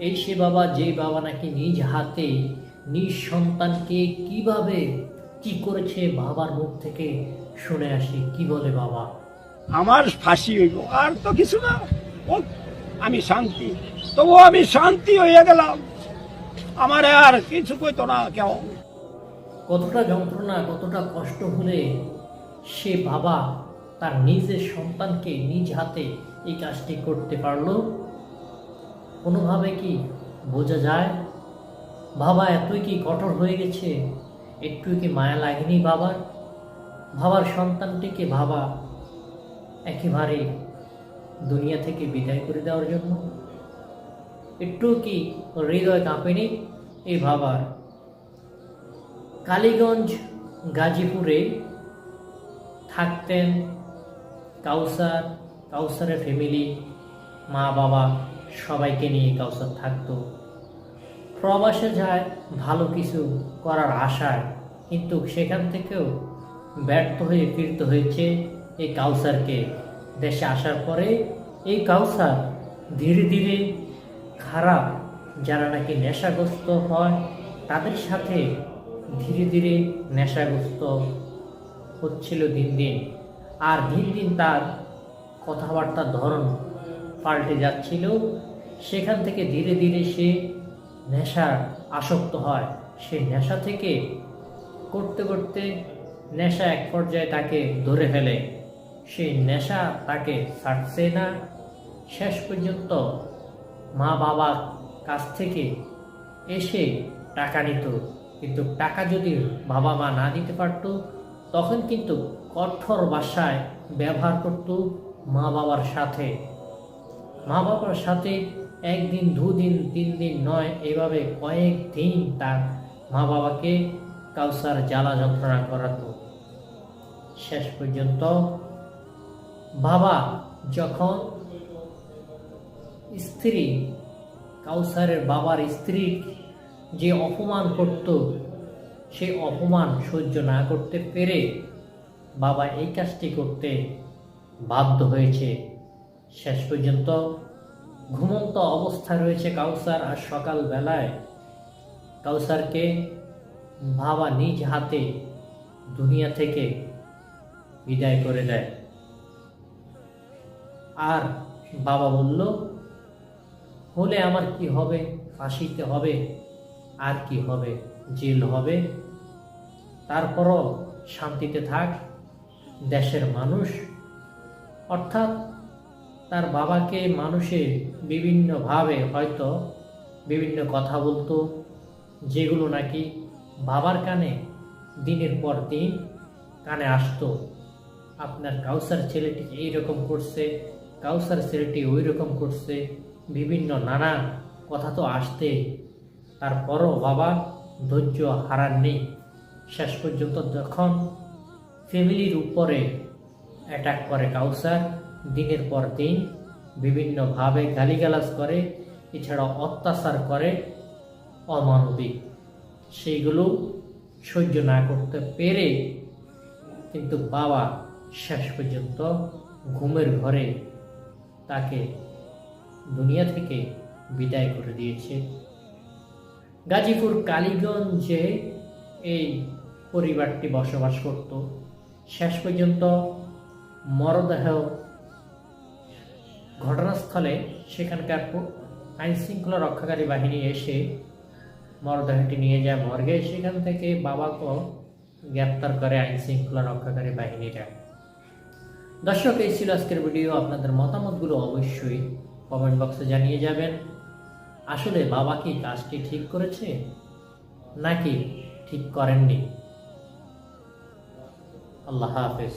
এই সে বাবা যে বাবা নাকি নিজ হাতে নিজ সন্তানকে কীভাবে কি করেছে বাবার মুখ থেকে শুনে আসি। কি বলে বাবা? আমার ফাঁসি হইব আর তো কিছু না। ও আমি শান্তি। তবু আমি শান্তি হয়ে গেলাম। আমার আর কিছু কইতো না কেউ। কতটা যন্ত্রণা কতটা কষ্ট হলে সে বাবা তার নিজের সন্তানকে নিজ হাতে এই কাজটি করতে পারল। কোনোভাবে কি বোঝা যায়? বাবা, এতই কি কঠোর হয়ে গেছে? একটু কি মায়া লাগেনি বাবার? বাবার সন্তানটিকে বাবা? একেবারে দুনিয়া থেকে বিদায় করে দেওয়ার জন্য? একটু কি হৃদয় কাঁপেনি এই বাবার? কালীগঞ্জ, গাজীপুরে থাকতেন কাউসার, কাউসারের ফ্যামিলি মা বাবা সবাইকে নিয়ে কাউসার থাকতো। প্রবাসে যায়, ভালো কিছু করার আশায়, কিন্তু সেখান থেকেও ব্যর্থ হয়ে ফিরতে হয়েছে এই কাউসারকে দেশে আসার পরে এই কাউসার ধীরে ধীরে খারাপ, যারা নাকি নেশাগ্রস্ত হয়, তাদের সাথে ধীরে ধীরে নেশাগ্রস্ত হচ্ছিল দিন দিন। আর দিন দিন তার কথাবার্তার ধরন পাল্টে যাচ্ছিল, সেখান থেকে ধীরে ধীরে সে নেশার আসক্ত হয়। সে নেশা থেকে করতে করতে নেশা এক পর্যায়ে তাকে ধরে ফেলে। সেই নেশা তাকে ছাড়ছে না। শেষ পর্যন্ত মা বাবার কাছ থেকে এসে টাকা নিত। কিন্তু টাকা যদি বাবা মা না দিতে পারত, তখন কিন্তু কঠোর ভাষায় ব্যবহার করত মা বাবার সাথে। মা বাবার সাথে একদিন, দুদিন তিন দিন নয়, এভাবে কয়েক দিন তার মা বাবাকে কাউসার জ্বালা যন্ত্রণা করাতো। শেষ পর্যন্ত বাবা যখন স্ত্রী, কাউসারের বাবার স্ত্রী যে অপমান করত, সে অপমান সহ্য না করতে পেরে বাবা এই কাজটি করতে বাধ্য হয়েছে। শেষ পর্যন্ত ঘুমন্ত অবস্থায় রয়েছে কাউসার আর সকাল বেলায় কাউসারকে বাবা নিজ হাতে দুনিয়া থেকে বিদায় করে দেয়। আর বাবা বলল, হলে আমার কি হবে? ফাঁসিতে হবে? আর কি হবে? জেল হবে? তারপরও শান্তিতে থাক। দেশের মানুষ, অর্থাৎ তার বাবাকে মানুষে বিভিন্নভাবে হয়তো বিভিন্ন কথা বলতো, যেগুলো নাকি বাবার কানে দিনের পর দিন কানে আসতো। আপনার কাউসার ছেলেটি এই রকম করছে, কাউসার ছেলেটি ওই রকম করছে, বিভিন্ন নানা কথা তো আসতে। তারপরও বাবা ধৈর্য হারাননি শেষ পর্যন্ত যখন ফ্যামিলির উপরে অ্যাটাক করে কাউসার দিনের পর দিন বিভিন্নভাবে গালিগালাজ করে এছাড়া অত্যাচার করে অমানবিক। সেইগুলো সহ্য না করতে পেরে কিন্তু বাবা শেষ পর্যন্ত ঘুমের ঘরে তাকে দুনিয়া থেকে বিদায় করে দিয়েছে। গাজীপুর কালীগঞ্জে এই পরিবারটি বসবাস করত। শেষ পর্যন্ত মরদেহ ঘটনাস্থলে সেখানকার আইন শৃঙ্খলা রক্ষাকারী বাহিনী এসে মরদেহটি নিয়ে যায় মর্গে। সেখান থেকে বাবাকে গ্রেপ্তার করে আইন শৃঙ্খলা রক্ষাকারী বাহিনীরা। দর্শক, এই ছিল আজকের ভিডিও। আপনাদের মতামতগুলো অবশ্যই কমেন্ট বক্সে জানিয়ে যাবেন। আসলে বাবা কি কাজটি ঠিক করেছে, নাকি ঠিক করেননি? আল্লাহ হাফেজ।